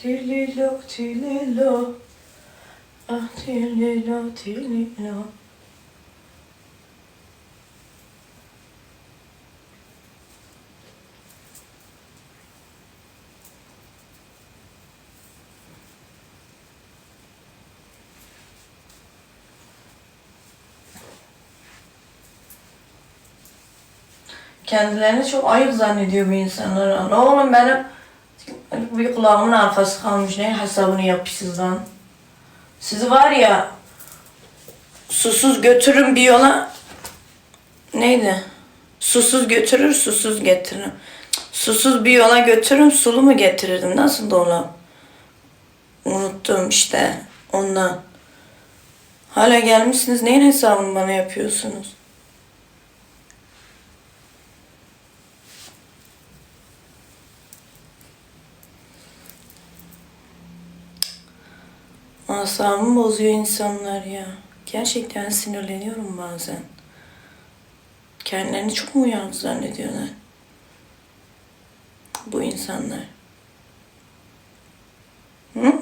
Tililo, tililo. Ah tililo, tililo. Kendilerini çok ayıp zannediyor bu insanlar. Oğlum benim bir kulağımın arkası kalmış. Ne hesabını yapıyorsunuz lan? Sizi var ya susuz götürün bir yola neydi? Susuz götürür, susuz getiririm. Susuz bir yola götürün, sulu mu getirirdim? Nasıl dola? Unuttum işte ondan. Hala gelmişsiniz. Neyin hesabını bana yapıyorsunuz? Asabımı bozuyor insanlar ya. Gerçekten sinirleniyorum bazen. Kendilerini çok mu uyanık zannediyorlar? Bu insanlar. Hı?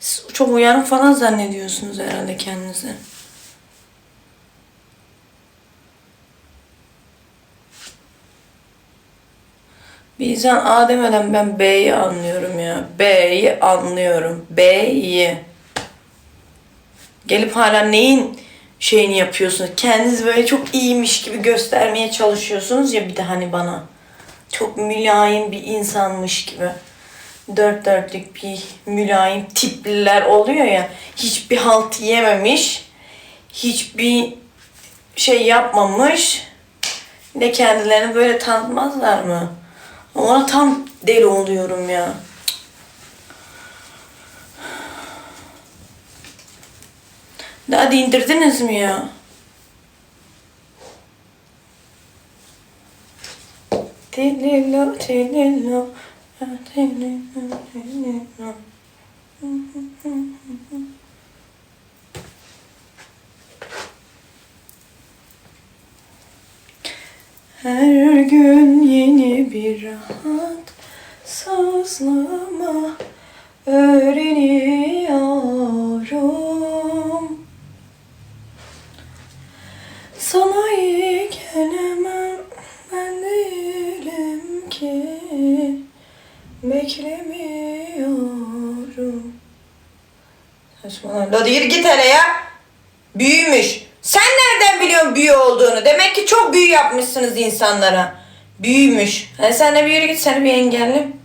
Siz çok uyanık falan zannediyorsunuz herhalde kendinizi. Bir insan A demeden ben B'yi anlıyorum. B'yi anlıyorum. B'yi. Gelip hala neyin şeyini yapıyorsunuz? Kendinizi böyle çok iyiymiş gibi göstermeye çalışıyorsunuz ya bir de hani bana. Çok mülayim bir insanmış gibi. Dört dörtlük bir mülayim tipliler oluyor ya. Hiçbir halt yememiş. Hiçbir şey yapmamış. Bir de kendilerini böyle tanıtmazlar mı? Ona tam deli oluyorum ya. Daha indirdiniz mi ya? Tililo, tililo, tililo, tililo. Her gün yeni bir rahat sazlama öğreniyorum. Sana iyi gelemem ben değilim ki beklemiyorum. Saçmalama. Hadi git hele ya. Büyümüş. Sen nereden biliyorsun büyü olduğunu? Demek ki çok büyü yapmışsınız insanlara. Büyümüş. Hadi sen de bir yürü git seni bir engellim.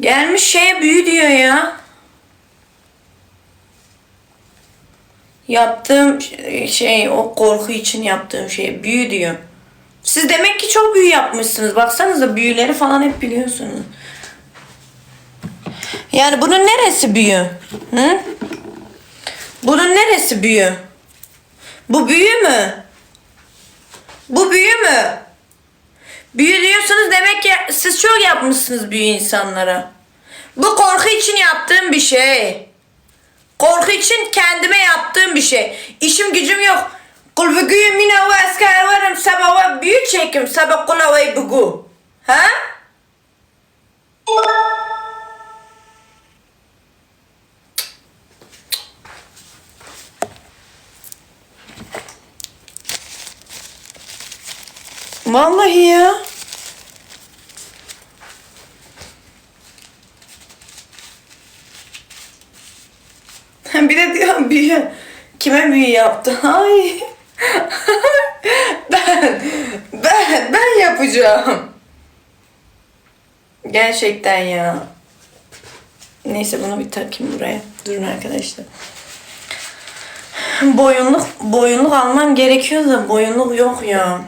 Gelmiş şeye büyü diyor ya. Yaptığım şey o korku için yaptığım şey büyü diyor. Siz demek ki çok büyü yapmışsınız. Baksanıza büyüleri falan hep biliyorsunuz. Yani bunun neresi büyü? Hı? Bunun neresi büyü? Bu büyü mü? Bu büyü mü? Büyü diyorsunuz demek ki siz çok yapmışsınız büyü insanlara. Bu korku için yaptığım bir şey. Korku için kendime yaptığım bir şey. İşim gücüm yok. Kul bugün mine ve esker varım sabah büyü çekim sabah kula ve bugu. Ha? Vallahi ya. Bir de diyor büyü. Kime büyü yaptı? Ay. Ben, ben, ben yapacağım. Gerçekten ya. Neyse bunu bir takayım buraya. Durun arkadaşlar. Boyunluk, boyunluk almam gerekiyor da boyunluk yok ya.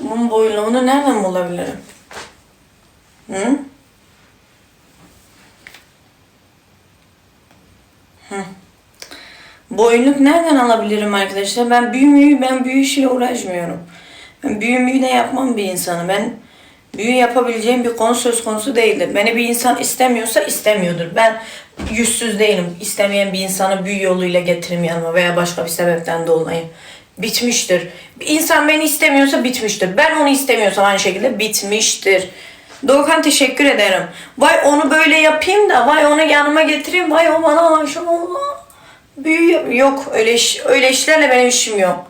Bunun boyunluğunu nereden bulabilirim? Hı? Hı. Boyunluk nereden alabilirim arkadaşlar? Ben büyü ben büyü işiyle uğraşmıyorum. Ben büyü müyü de yapmam bir insanı. Ben büyü yapabileceğim bir konu söz konusu değildir. Beni bir insan istemiyorsa istemiyordur. Ben yüzsüz değilim. İstemeyen bir insanı büyü yoluyla getireyim yanıma veya başka bir sebepten dolayı. Bitmiştir. Bir insan beni istemiyorsa bitmiştir. Ben onu istemiyorsam aynı şekilde bitmiştir. Doğukan teşekkür ederim. Vay onu böyle yapayım da vay onu yanıma getireyim. Vay o bana aşık olma. Büyü yok öyle iş, öyle işlerle benim işim yok.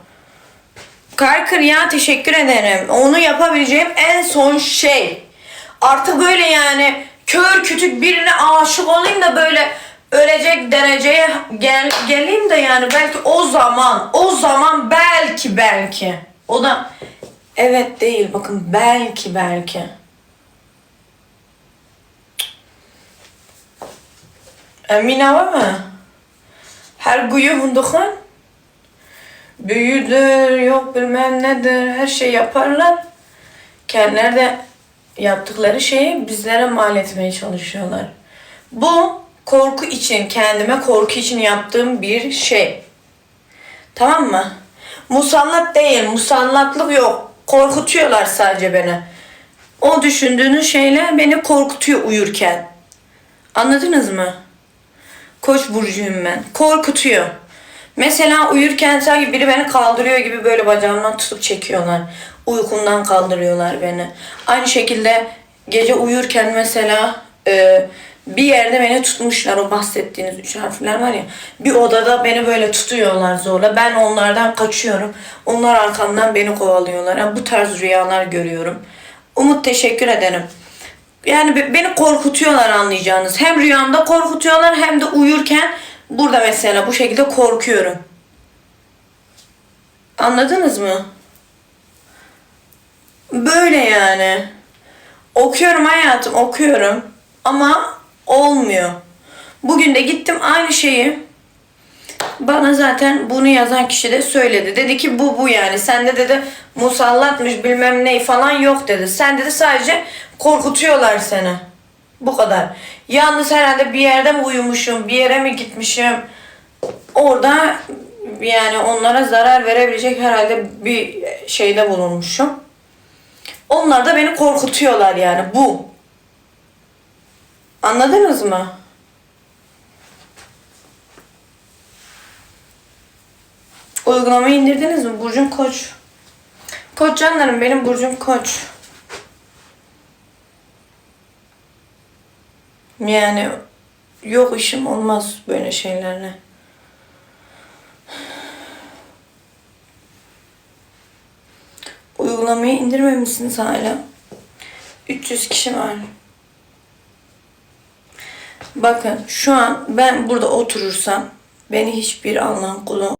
Karkır ya teşekkür ederim. Onu yapabileceğim en son şey. Artık böyle yani kör kütük birine aşık olayım da böyle ölecek dereceye gel, geleyim de yani belki o zaman o zaman belki belki o da evet değil bakın belki belki Emine var mı? Her guyu hundukan büyüdür, yok bilmem nedir, her şey yaparlar. Kendileri de yaptıkları şeyi bizlere mal etmeye çalışıyorlar. Bu korku için, kendime korku için yaptığım bir şey. Tamam mı? Musallat değil, musallatlık yok. Korkutuyorlar sadece beni. O düşündüğünüz şeyler beni korkutuyor uyurken. Anladınız mı? Koç burcuyum ben. Korkutuyor. Mesela uyurken sanki biri beni kaldırıyor gibi böyle bacağımdan tutup çekiyorlar. Uykumdan kaldırıyorlar beni. Aynı şekilde gece uyurken mesela e, bir yerde beni tutmuşlar. O bahsettiğiniz üç harfler var ya. Bir odada beni böyle tutuyorlar zorla. Ben onlardan kaçıyorum. Onlar arkamdan beni kovalıyorlar. Yani bu tarz rüyalar görüyorum. Umut teşekkür ederim. Yani be- beni korkutuyorlar anlayacağınız. Hem rüyamda korkutuyorlar hem de uyurken burada mesela bu şekilde korkuyorum. Anladınız mı? Böyle yani. Okuyorum hayatım okuyorum ama olmuyor. Bugün de gittim aynı şeyi bana zaten bunu yazan kişi de söyledi. Dedi ki bu bu yani. Sende dedi musallatmış bilmem ne falan yok dedi. Sen dedi sadece korkutuyorlar seni. Bu kadar. Yalnız herhalde bir yerde mi uyumuşum, bir yere mi gitmişim? Orada yani onlara zarar verebilecek herhalde bir şeyde bulunmuşum. Onlar da beni korkutuyorlar yani bu. Anladınız mı? Uygulamayı indirdiniz mi? Burcum koç. Koç canlarım benim burcum koç. Yani yok işim olmaz böyle şeylerle. Uygulamayı indirmemişsiniz hala. 300 kişi var. Bakın şu an ben burada oturursam beni hiçbir Allah'ın kulu